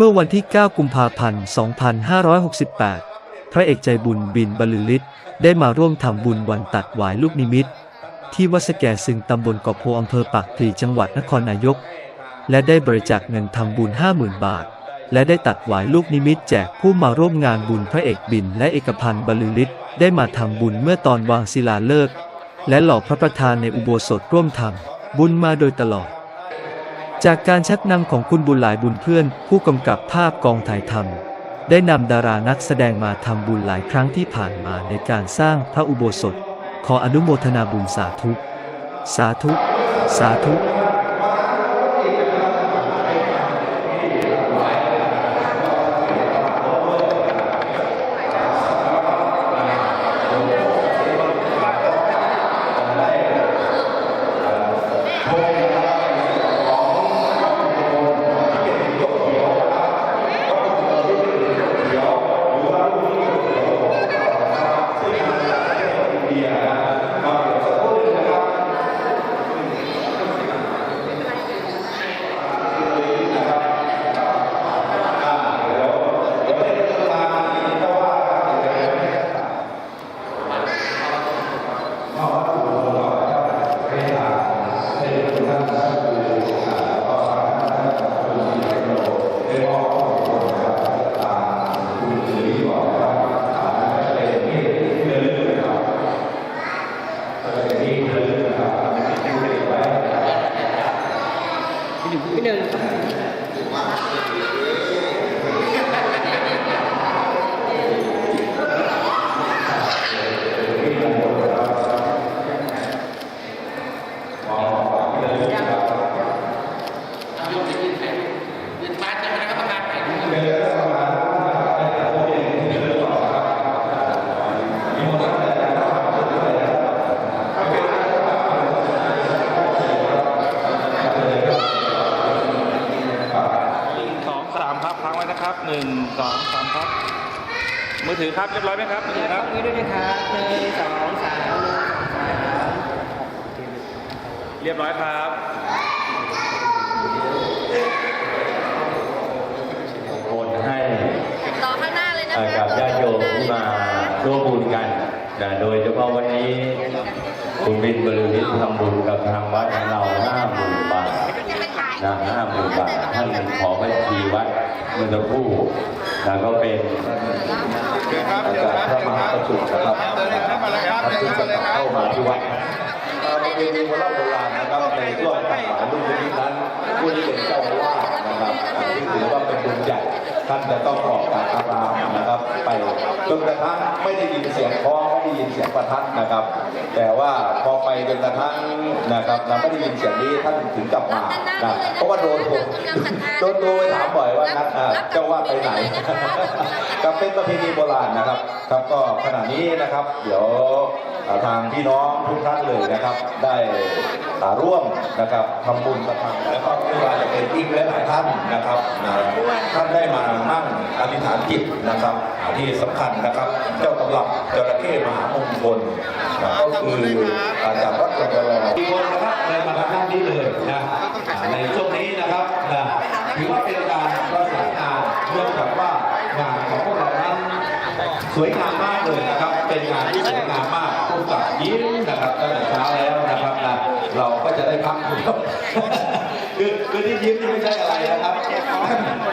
เมื่อวันที่ 9 กุมภาพันธ์ 2568 พระเอกใจบุญบินบรรลือฤทธิ์ได้มาร่วมทำบุญวันตัดหวายลูกนิมิต ที่วัดสแกซึงตำบลเกาะโพอำเภอปากพลีจังหวัดนครนายก และได้บริจาคเงินทำบุญ 50,000 บาท และได้ตัดหวายลูกนิมิตแจกผู้มาร่วมงานบุญพระเอกบินและเอกพันธ์บรรลือฤทธิ์ได้มาทำบุญเมื่อตอนวางศิลาฤกษ์และหล่อพระประธานในอุโบสถร่วมทำบุญมาโดยตลอด จากการชักนำของคุณบุญหลายบุญเพื่อน ผู้กำกับภาพกองถ่ายทำได้นำดารานักแสดงมาทำบุญหลายครั้งที่ผ่านมาในการสร้างพระอุโบสถ ขออนุโมทนาบุญสาธุ สาธุ สาธุ พี่หนึ่ง สองสามครับค้าง ไว้นะครับหนึ่งสองสามครับ มือถือครับเรียบร้อยไหมครับมือถือครับนี้ด้วยนะครับหนึ่งสองสามหนึ่งสองสามเรียบร้อยครับโอนให้รอข้างหน้าเลยนะเอ่อคะกับญาติโยมที่มาร่วมบุญกันนะโดยเฉพาะวันนี้คุณบินบริวิทย์ทำบุญกับทางวัดของเราห้าหมื่นบาท นะห้าหมื่นบาทท่านขอบัญชีวัดเมื่อสักครู่นะก็เป็นครับเดี๋ยวครับพระมหาประจุนะครับเดินเข้ามาเลยครับเดินเข้ามาเลยครับเข้ามาที่วัดเอ่อประเพณีโบราณโบราณนะครับในช่วงตัดหมายลูกนิมิตนั้นผู้ที่เป็นเจ้า ท่านจะต้องออกจากอารามนะครับ ไปจนกระทั่งไม่ได้ยินเสียงคล้องไม่ได้ยินเสียงประทัดนะครับ แต่ว่าพอไปจนกระทั่งนะครับเราไม่ได้ยินเสียงนี้ท่านถึงกลับมานะเพราะว่าโดนผมโดนโทรไปถามบ่อยว่านัดอ่าเจ้าว่าไปไหนกับเป็นประเพณีโบราณนะครับครับก็ขณะนี้นะครับ เดี๋ยวอ่า ทางพี่น้องทุกท่านเลยนะครับ ได้ร่วมนะครับทำบุญกับทางแล้วก็ไม่ว่าจะเป็นอีกหลายท่านนะครับท่านได้มานั่งอธิษฐานจิตนะครับที่สำคัญนะครับ เจ้าตำรับจระเข้มหามงคลก็คืออาจากวัดกระรอที่คนนะครับเลยมาทางด้านนี้เลยนะในช่วงนี้นะครับถือว่าเป็นการประสานงานเนื่องจากว่างานของพวกเรา วยงามมากเลยนะครับ เป็นงานที่สวยงามมากพวกกับยิ้มนะครับตั้งแต่เช้าแล้วนะครับนะเราก็จะได้พักผ่อนคือคือที่ยิ้มนี่ไม่ใช่อะไรนะครับ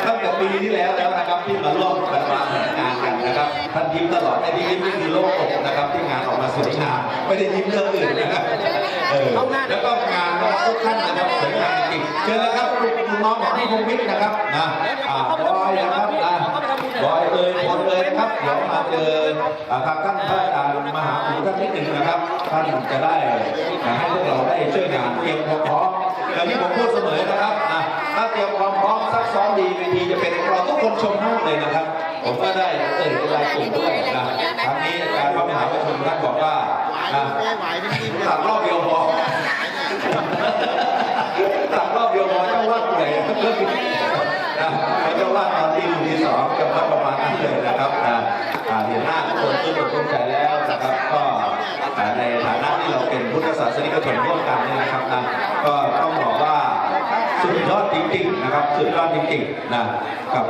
ตั้งแต่ปีที่แล้วแล้วนะครับที่มาร่วมกันวาแผนงานกันนะครับท่านยิ้มตลอดไอ้ที่ยิ้มนี่คือโลกอกนะครับที่งานออกมาสวยงามไม่ได้ยิ้มเรื่องอื่นนะครับเออแล้วก็งานของทุกท่านนะครับสวยงามจริงเชิญนะครับคุณน้องของพี่พงศ์วิทย์นะครับนะอ่าบอยนะครับนะบอยเอ่ยพล เลยนะครับ เดี๋ยวมาเจอทางท่านพระอาจารย์มหาภูท่านนิดหนึ่งนะครับ ท่านจะได้ให้พวกเราได้ช่วยงานเตรียมความพร้อมอย่างที่ผมพูดเสมอนะครับถ้าเตรียมความพร้อมซักซ้อมดีเวทีจะเป็นเราทุกคนชมห้องเลยนะครับ ผมก็ได้เอ่ยเป็นรายกลุ่มด้วยนะครั้งนี้การพระมหาประชุมท่านบอกว่าตัดรอบเดียวพอตัดรอบเดียวพอเจ้าว่าผู้ให ญ่เพิ่มอีกนะเจ้าว่าตอนที่หนึ่งที่สองจะมาประมาณนั้นเลยนะครับนะเห็นหน้าคนตื่นอกตื่นใจแล้วนะครับก็ในฐานะที่เราเป็นพุทธศาสนิกชนร่วมกันเนี่ยนะครับนะก็ต้องบอกว่าสุดยอดจริงๆนะครับสุดยอดจริงๆนะกับ